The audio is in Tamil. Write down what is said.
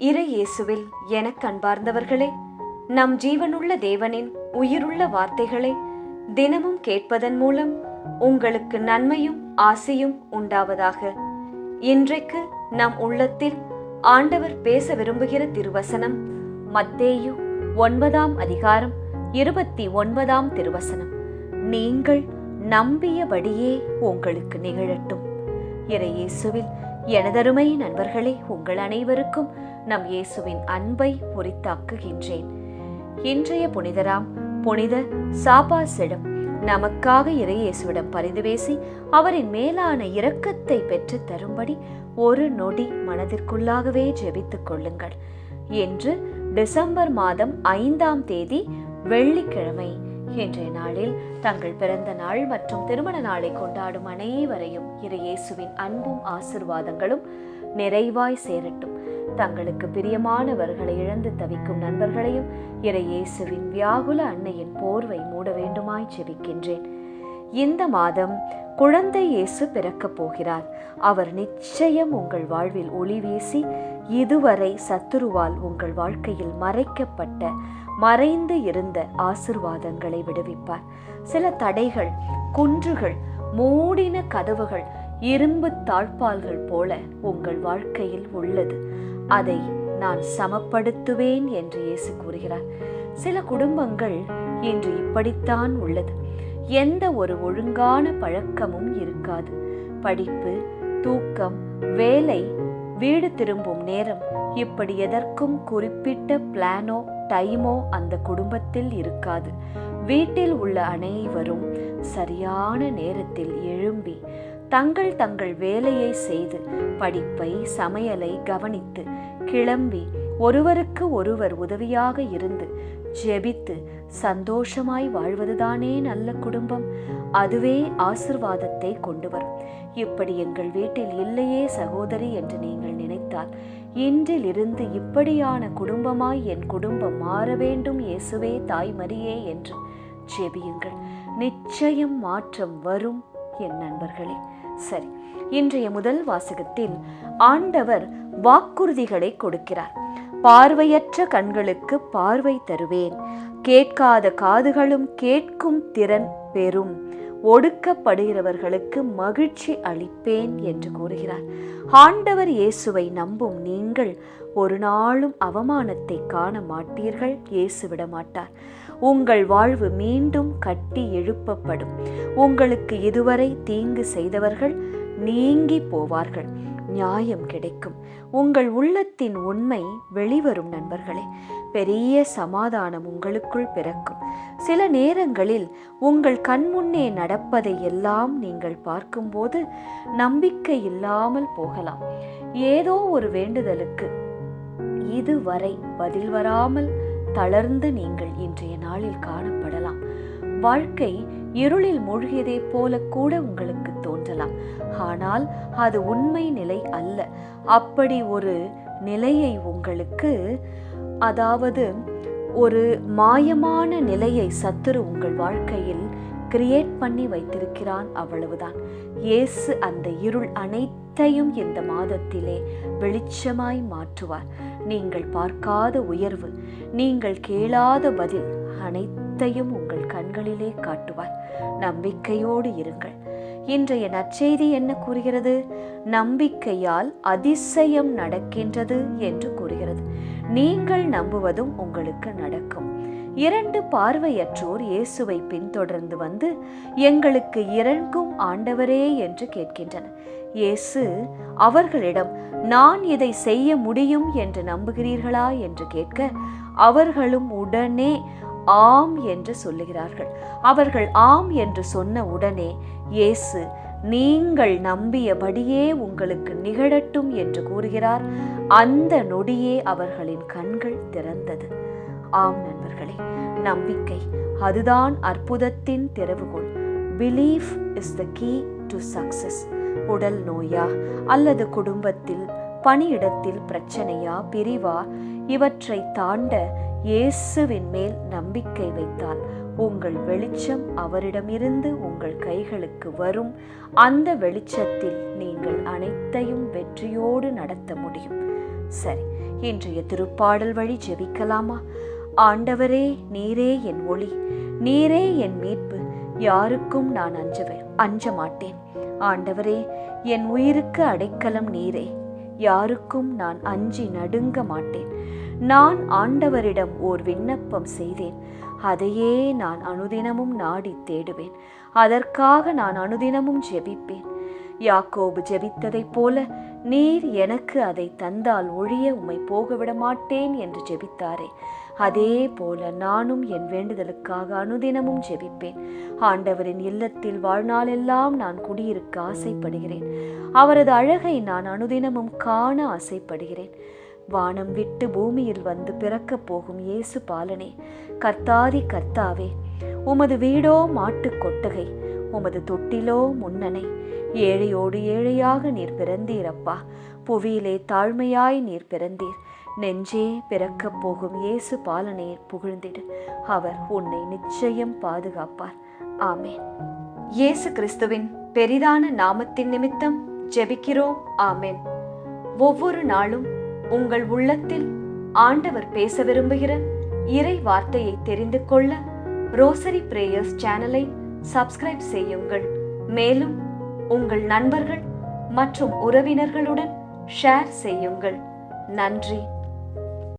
இறை இயேசுவில் எனக் அன்பார்ந்தவர்களே நம் ஜீவனுள்ள தேவனின் உயிருள்ள வார்த்தைகளை தினமும் கேட்பதன் மூலம் உங்களுக்கு நன்மையும் ஆசையும் உண்டாவதாக. இன்றைக்கு நம் உள்ளத்தில் ஆண்டவர் பேச விரும்புகிற திருவசனம் மத்தேயு ஒன்பதாம் அதிகாரம் இருபத்தி ஒன்பதாம் திருவசனம். நீங்கள் நம்பியபடியே உங்களுக்கு நிகழட்டும். இறை இயேசுவில் எனதருமை நண்பர்களே உங்கள் அனைவருக்கும் நம் இயேசுவின் அன்பை பொறித்தாக்குகின்றேன் இன்றைய புனிதராம் புனித சாபாசிடம் நமக்காக இறையேசுவிடம் பரிந்துவேசி பரிந்து பேசி அவரின் மேலான இரக்கத்தை பெற்றுத் தரும்படி ஒரு நொடி மனதிற்குள்ளாகவே ஜெபித்துக் கொள்ளுங்கள். என்று டிசம்பர் மாதம் ஐந்தாம் தேதி வெள்ளிக்கிழமை. இன்றைய நாளில் தங்கள் பிறந்த நாள் மற்றும் திருமண நாளை கொண்டாடும் அனைவரையும் இறை இயேசுவின் அன்பும் ஆசிர்வாதங்களும் நிறைவாய் சேரட்டும். தங்களுக்கு பிரியமானவர்களை இழந்து தவிக்கும் நண்பர்களையும் இறையேசுவின் வியாகுல அன்னையின் போர்வை மூட வேண்டுமாய் ஜெபிக்கின்றேன். இந்த மாதம் குழந்தை இயேசு பிறக்கப் போகிறார். அவர் நிச்சயம் உங்கள் வாழ்வில் ஒளி வீசி இதுவரை சத்துருவால் உங்கள் வாழ்க்கையில் மறைக்கப்பட்ட மறைந்து இருந்த ஆசிர்வாதங்களை விடுவிப்பார். சில தடைகள் குன்றுகள் மூடின கதவுகள் இரும்பு தாழ்பால்கள் போல உங்கள் வாழ்க்கையில் உள்ளது. அதை நான் சமப்படுத்துவேன் என்று இயேசு கூறுகிறார். சில குடும்பங்கள் இன்று இப்படித்தான் உள்ளது. எந்த ஒரு ஒழுங்கான பழக்கமும் இருக்காது. படிப்பு தூக்கம் வேலை வீடு திரும்பும் நேரம் இப்படி எதற்கும் குறிப்பிட்ட பிளானோ டைமோ அந்த குடும்பத்தில் இருக்காது. வீட்டில் உள்ள அனைவரும் சரியான நேரத்தில் எழும்பி தங்கள் தங்கள் வேலையை செய்து படிப்பை சமையலை கவனித்து கிளம்பி ஒருவருக்கு ஒருவர் உதவியாக இருந்து ஜெபித்து சந்தோஷமாய் வாழ்வதுதானே நல்ல குடும்பம். அதுவே ஆசிர்வாதத்தை கொண்டு வரும். இப்படி எங்கள் வீட்டில் இல்லையே சகோதரி என்று நீங்கள் நினைத்தால் இன்றிலிருந்து இப்படியான குடும்பமாய் என் குடும்பம் மாற வேண்டும் இயேசுவே தாய்மரியே என்று ஜெபியுங்கள். நிச்சயம் மாற்றம் வரும் என் நண்பர்களே. சரி இன்றைய முதல் வாசகத்தில் ஆண்டவர் வாக்குறுதிகளை கொடுக்கிறார். பார்வையற்ற கண்களுக்கு பார்வை தருவேன். கேட்காத காதுகளும் கேட்கும் திறன் பெறும். ஒடுக்கப்படுகிறவர்களுக்கு மகிழ்ச்சி அளிப்பேன் என்று கூறுகிறார். ஆண்டவர் இயேசுவை நம்பும் நீங்கள் ஒரு நாளும் அவமானத்தை காண மாட்டீர்கள். இயேசு விட மாட்டார் உங்கள் வாழ்வு மீண்டும் கட்டி எழுப்பப்படும். உங்களுக்கு இதுவரை தீங்கு செய்தவர்கள் நீங்கி போவார்கள். நியாயம் கிடைக்கும். உங்கள் உள்ளத்தின் உண்மை வெளிவரும் நண்பர்களே. பெரிய சமாதானம் உங்களுக்குள் பிறக்கும். சில நேரங்களில் உங்கள் கண்முன்னே நடப்பதை எல்லாம் நீங்கள் பார்க்கும்போது நம்பிக்கை இல்லாமல் போகலாம். ஏதோ ஒரு வேண்டுதலுக்கு இதுவரை பதில் வராமல் தளர்ந்து நீங்கள் இன்றைய நாளில் காணப்படலாம். வாழ்க்கை இருளில் மூழ்கியதே போல கூட உங்களுக்கு தோன்றலாம். ஆனால் அது உண்மை நிலை அல்ல. அப்படி ஒரு நிலையை உங்களுக்கு அதாவது ஒரு மாயமான நிலையை சத்துரு உங்கள் வாழ்க்கையில் கிரியேட் பண்ணி வைத்திருக்கிறான் அவ்வளவுதான். இயேசு அந்த இருள் அனைத்தையும் இந்த மாதத்திலே வெளிச்சமாய் மாற்றுவார். நீங்கள் பார்க்காத உயர்வு நீங்கள் கேளாத பதில் அனைத்தையும் உங்கள் கண்களிலே காட்டுவார். நம்பிக்கையோடு இருங்கள். இன்றைய நற்செய்தி என்ன கூறுகிறது? நம்பிக்கையால் அதிசயம் நடக்கின்றது என்று கூறுகிறது. நீங்கள் நம்புவதும் உங்களுக்கு நடக்கும். இரண்டு பார்வையற்றோர் இயேசுவை பின்தொடர்ந்து வந்து எங்களுக்கு இறங்கும் ஆண்டவரே என்று கேட்கின்றனர். இயேசு அவர்களிடம் நான் இதை செய்ய முடியும் என்று நம்புகிறீர்களா? என்று கேட்க அவர்களும் உடனே ஆம் என்று சொல்லுகிறார்கள். அவர்கள் ஆம் என்று சொன்ன உடனே இயேசு நீங்கள் நம்பியபடியே உங்களுக்கு நிகழட்டும் என்று கூறுகிறார். அந்த நொடியே அவர்களின் கண்கள் திறந்தது. ஆம் நண்பர்களே நம்பிக்கை அதுதான் அற்புதத்தின் திறவுகோள். Belief is the key to success உடல் நோயா அல்லது குடும்பத்தில் பணியிடத்தில் பிரச்சனையா பிரிவா? இவற்றை தாண்ட இயேசுவின் மேல் நம்பிக்கை வைத்தால் உங்கள் வெளிச்சம் அவரிடமிருந்து உங்கள் கைகளுக்கு வரும். அந்த வெளிச்சத்தில் நீங்கள் அனைத்தையும் வெற்றியோடு நடத்த முடியும். சரி இன்றைய திருப்பாடல் வழி ஜெபிக்கலாமா? ஆண்டவரே நீரே என் ஒளி. நீரே என் மீட்பு. யாருக்கும் நான் அஞ்சவே அஞ்ச மாட்டேன். ஆண்டவரே என் உயிருக்கு அடைக்கலம் நீரே. யாருக்கும் நான் அஞ்சி நடுங்க மாட்டேன். நான் ஆண்டவரிடம் ஓர் விண்ணப்பம் செய்தேன். அதையே நான் அனுதினமும் நாடி தேடுவேன். அதற்காக நான் அனுதினமும் ஜெபிப்பேன். யாக்கோபு ஜெபித்ததைப் போல நீர் எனக்கு அதை தந்தால் ஒழிய உம்மை போகவிட மாட்டேன் என்று ஜெபித்தாரே. அதே போல நானும் என் வேண்டுதலுக்காக அனுதினமும் ஜெபிப்பேன். ஆண்டவரின் இல்லத்தில் வாழ்நாளெல்லாம் நான் குடியிருக்க ஆசைப்படுகிறேன். அவரது அழகை நான் அனுதினமும் காண ஆசைப்படுகிறேன். வானம் விட்டு பூமியில் வந்து பிறக்கப் போகும் இயேசு பாலனே கர்த்தாதி கர்த்தாவே உமது வீடோ மாட்டுக் கொட்டகை உமது தொட்டிலோ முன்னனை ஏழையோடு ஏழையாக நீர் பிறந்தீரப்பா புவியிலே தாழ்மையாய் நீர் பிறந்தீர். நெஞ்சே பிறக்கப் போகும் இயேசு பாலனே புகழ்ந்திடு. அவர் உன்னை நிச்சயம் பாதுகாப்பார். ஆமேன். இயேசு கிறிஸ்துவின் பெரிதான நாமத்தின் நிமித்தம் ஜெபிக்கிறோம். ஆமேன். ஒவ்வொரு நாளும் உங்கள் உள்ளத்தில் ஆண்டவர் பேச விரும்புகிற இறை வார்த்தையை தெரிந்து கொள்ள ரோசரி பிரேயர்ஸ் சேனலை சப்ஸ்கிரைப் செய்யுங்கள். மேலும் உங்கள் நண்பர்கள் மற்றும் உறவினர்களுடன் ஷேர் செய்யுங்கள். நன்றி.